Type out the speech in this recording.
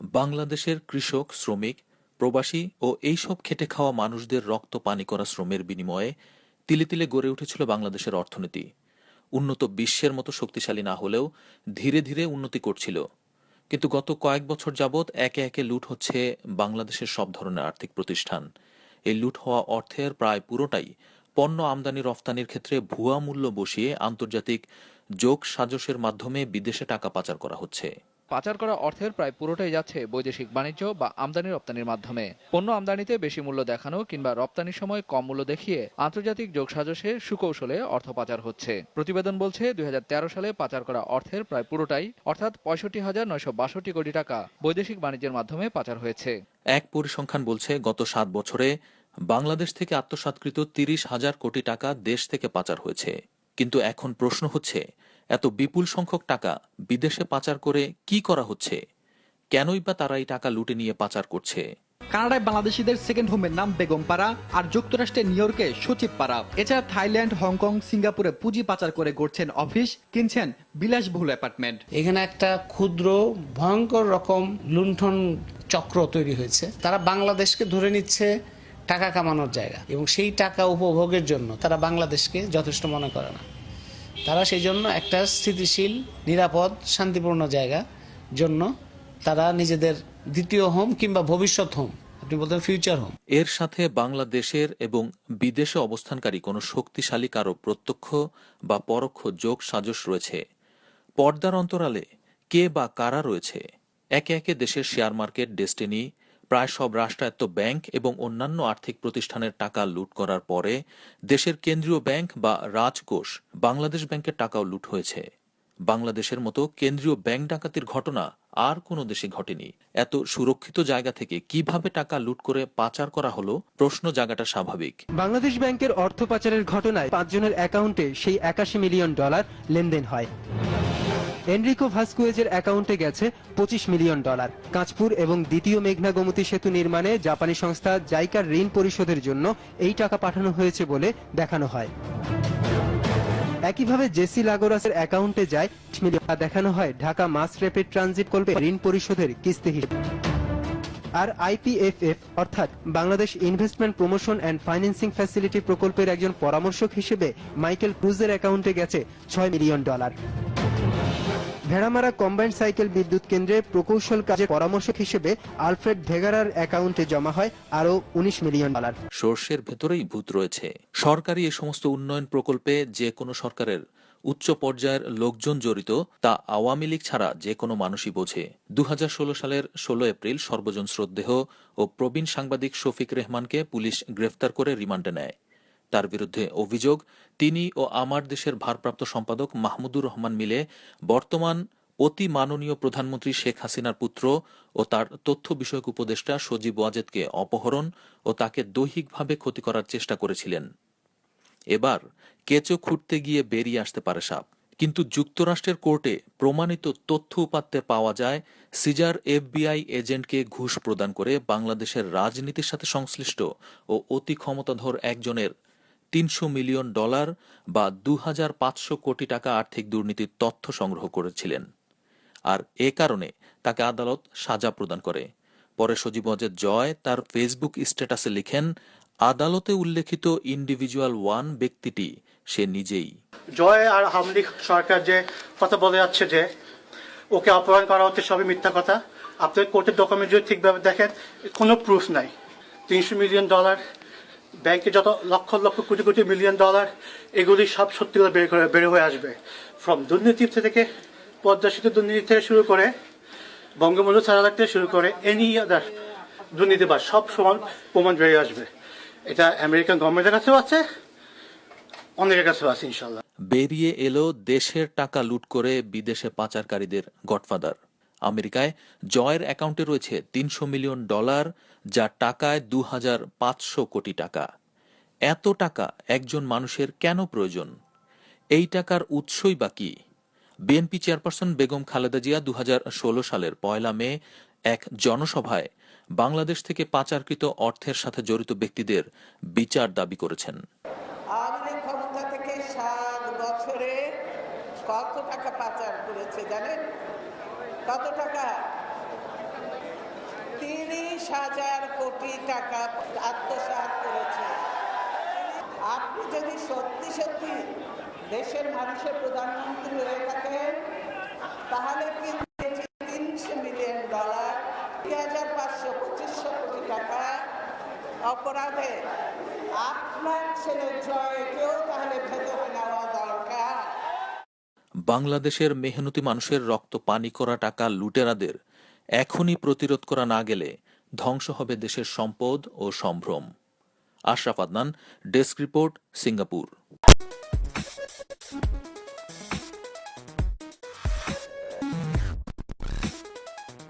বাংলাদেশের কৃষক, শ্রমিক, প্রবাসী ও এইসব খেটে খাওয়া মানুষদের রক্ত পানি করা শ্রমের বিনিময়ে তিলে তিলে গড়ে উঠেছিল বাংলাদেশের অর্থনীতি। উন্নত বিশ্বের মতো শক্তিশালী না হলেও ধীরে ধীরে উন্নতি করছিল। কিন্তু গত কয়েক বছর যাবৎ একে একে লুট হচ্ছে বাংলাদেশের সব ধরনের আর্থিক প্রতিষ্ঠান। এই লুট হওয়া অর্থের প্রায় পুরোটাই পণ্য আমদানি রফতানির ক্ষেত্রে ভুয়া মূল্য বসিয়ে আন্তর্জাতিক যোগ সাজসের মাধ্যমে বিদেশে টাকা পাচার করা হচ্ছে। পাচার করা অর্থের প্রায় পুরোটাই যাচ্ছে বৈদেশিক বাণিজ্য বা আমদানি রপ্তানির মাধ্যমে। পণ্য আমদানিতে বেশি মূল্য দেখানো কিংবা রপ্তানির সময় কম মূল্য দেখিয়ে আন্তর্জাতিক যোগসাজশে সুকৌশলে অর্থ পাচার হচ্ছে। প্রতিবেদন বলছে, দুই হাজার তেরো সালে পাচার করা অর্থের প্রায় পুরোটাই, অর্থাৎ পঁয়ষট্টি হাজার নয়শো বাষট্টি কোটি টাকা বৈদেশিক বাণিজ্যের মাধ্যমে পাচার হয়েছে। এক পরিসংখ্যান বলছে, গত সাত বছরে বাংলাদেশ থেকে আত্মসাৎকৃত তিরিশ হাজার কোটি টাকা দেশ থেকে পাচার হয়েছে। কিন্তু এখন প্রশ্ন হচ্ছে এত বিপুল সংখ্যক টাকা বিদেশে পাচার করে কি করা হচ্ছে? কেনই বা তারা এই টাকা লুটে নিয়ে পাচার করছে? কানাডায় বাংলাদেশিদের সেকেন্ড হোমের নাম বেগমপাড়া আর যুক্তরাষ্ট্রের নিউ ইয়র্কে সচিবপাড়া এছাড়া থাইল্যান্ড হংকং সিঙ্গাপুরে পুঁজি পাচার করে গড়ছেন অফিস কিনছেন বিলাসবহুল অ্যাপার্টমেন্ট। এখানে একটা ক্ষুদ্র ভয়ঙ্কর রকম লুণ্ঠন চক্র তৈরি হয়েছে। তারা বাংলাদেশকে ধরে নিচ্ছে টাকা কামানোর জায়গা এবং সেই টাকা উপভোগের জন্য তারা বাংলাদেশকে যথেষ্ট মনে করে না। তারা সেই জন্য একটা স্থিতিশীল, নিরাপদ, শান্তিপূর্ণ জায়গা জন্য তারা নিজেদের দ্বিতীয় হোম কিংবা ভবিষ্যৎ হোম আপনি বলতেন ফিউচার হোম এর সাথে বাংলাদেশের এবং বিদেশে অবস্থানকারী কোনো শক্তিশালী কারও প্রত্যক্ষ বা পরোক্ষ যোগ সাজস রয়েছে। পর্দার অন্তরালে কে বা কারা রয়েছে? একে একে দেশের শেয়ার মার্কেট ডেস্টিনি প্রায় সব রাষ্ট্রায়ত্ত ব্যাংক এবং অন্যান্য আর্থিক প্রতিষ্ঠানের টাকা লুট করার পরে দেশের কেন্দ্রীয় ব্যাংক বা রাজকোষ বাংলাদেশ ব্যাংকের টাকাও লুট হয়েছে। বাংলাদেশের মতো কেন্দ্রীয় ব্যাংক ডাকাতির ঘটনা আর কোনো দেশে ঘটেনি। এত সুরক্ষিত জায়গা থেকে কীভাবে টাকা লুট করে পাচার করা হলো, প্রশ্ন জায়গাটা স্বাভাবিক। বাংলাদেশ ব্যাংকের অর্থ পাচারের ঘটনায় পাঁচজনের অ্যাকাউন্টে সেই একাশি মিলিয়ন ডলার লেনদেন হয়। এনরিকো ভাস্কুয়েজের অ্যাকাউন্টে গেছে পঁচিশ মিলিয়ন ডলার। কাঁচপুর এবং দ্বিতীয় মেঘনা গোমতী সেতু নির্মাণে জাপানি সংস্থা জাইকার ঋণ পরিশোধের জন্য এই টাকা পাঠানো হয়েছে বলে দেখানো হয়। একইভাবে জেসি লাগোরাসের অ্যাকাউন্টে যায় মিলিয়ন দেখানো হয় ঢাকা মাস র্যাপিড ট্রানজিট করবে ঋণ পরিশোধের কিস্তি হিসেবে। আর আইপিএফএফ, অর্থাৎ Bangladesh investment promotion and financing facility প্রকল্পের একজন পরামর্শক হিসেবে মাইকেল ক্রুজের অ্যাকাউন্টে গেছে ছয় million dollar. Bheramara combined cycle বিদ্যুৎ কেন্দ্রে প্রকৌশল কাজে পরামর্শক হিসেবে আলফ্রেড ভেগারার অ্যাকাউন্টে জমা হয় আরও উনিশ মিলিয়ন ডলার। সর্ষের ভেতরেই ভূত রয়েছে। সরকারি এ সমস্ত উন্নয়ন প্রকল্পে যে কোনো সরকারের উচ্চ পর্যায়ের লোকজন জড়িত, তা আওয়ামী লীগ ছাড়া যে কোনো মানুষই বোঝে। দু হাজার ষোলো সালের ষোলো এপ্রিল সর্বজন শ্রদ্ধেহ ও প্রবীণ সাংবাদিক শফিক রেহমানকে পুলিশ গ্রেফতার করে রিমান্ডে নেয়। তার বিরুদ্ধে অভিযোগ, তিনি ও আমার দেশের ভারপ্রাপ্ত সম্পাদক মাহমুদুর রহমান মিলে বর্তমান অতি মাননীয় প্রধানমন্ত্রী শেখ হাসিনার পুত্র ও তার তথ্য বিষয়ক উপদেষ্টা সজীব ওয়াজেদকে অপহরণ ও তাকে দৈহিকভাবে ক্ষতি করার চেষ্টা করেছিলেন। এবার কেঁচো খুঁড়তে গিয়ে বেরিয়ে আসতে পারে সাপ। কিন্তু যুক্তরাষ্ট্রের কোর্টে প্রমাণিত তথ্য উপাত্তে পাওয়া যায়, সিজার এফবিআই এজেন্টকে ঘুষ প্রদান করে বাংলাদেশের রাজনীতির সাথে সংশ্লিষ্ট ও অতি ক্ষমতাধর একজনের তিনশো মিলিয়ন ডলার বা দু হাজার পাঁচশো কোটি টাকা আর্থিক দুর্নীতির তথ্য সংগ্রহ করেছিলেন। আর এ কারণে তাকে আদালত সাজা প্রদান করে। পরে সজীব অজেদ জয় তার ফেসবুক স্ট্যাটাসে লিখেন, আদালতে উল্লেখিত ইন্ডিভিজুয়াল ওয়ান ব্যক্তিটি সে নিজেই। জয় আর আওয়ামী সরকার যে কথা বলে যাচ্ছে যে ওকে অপহরণ করা হচ্ছে সবই মিথ্যা কথা। আপনার কোর্টের ডকুমেন্ট যদি ঠিকভাবে দেখেন, কোনো প্রুফ নাই। তিনশো মিলিয়ন ডলার ব্যাংকে যত লক্ষ লক্ষ কোটি কোটি মিলিয়ন ডলার, এগুলি সব সত্যি করে বের করে বের হয়ে আসবে। ফ্রম দুর্নীতি থেকে পদ্মা সেতু দুর্নীতি থেকে শুরু করে বঙ্গবন্ধু সারালার থেকে শুরু করে এনি আদার দুর্নীতি বা সব সমান প্রমাণ বেরিয়ে আসবে। এটা আমেরিকান গভর্নমেন্টের কাছেও আছে অনেকের কাছেও আছে ইনশাল্লাহ বেরিয়ে এলো দেশের টাকা লুট করে বিদেশে পাচারকারীদের গডফাদার। আমেরিকায় জয়ের অ্যাকাউন্টে রয়েছে তিনশো মিলিয়ন ডলার, যা টাকায় দু হাজার পাঁচশো কোটি টাকা। এত টাকা একজন মানুষের কেন প্রয়োজন? এই টাকার উৎসই বা কি? বিএনপি চেয়ারপারসন বেগম খালেদা জিয়া দু হাজার ষোলো সালের পয়লা মে এক জনসভায় বাংলাদেশ থেকে পাচারকৃত অর্থের সাথে জড়িত ব্যক্তিদের বিচার দাবি করেছেন। কত টাকা পাচার করেছে জানেন? কত টাকা? তিরিশ হাজার কোটি টাকা আত্মসাৎ করেছে। আপনি যদি সত্যি সত্যি দেশের মানুষের প্রধানমন্ত্রী হয়ে থাকেন, তাহলে কিন্তু তিনশো মিলিয়ন ডলার? দুই হাজার পাঁচশো, পঁচিশশো কোটি টাকা অপরাধে। আপনার ছেলে জয়কেও তাহলে ভেতরে দরকার বাংলাদেশের মেহনতি মানুষের রক্ত পানি করা টাকা লুটেরাদের এখনই প্রতিরোধ করা না গেলে ধ্বংস হবে দেশের সম্পদ ও সম্ভ্রম। Ashraf Adnan, desk report, Singapore.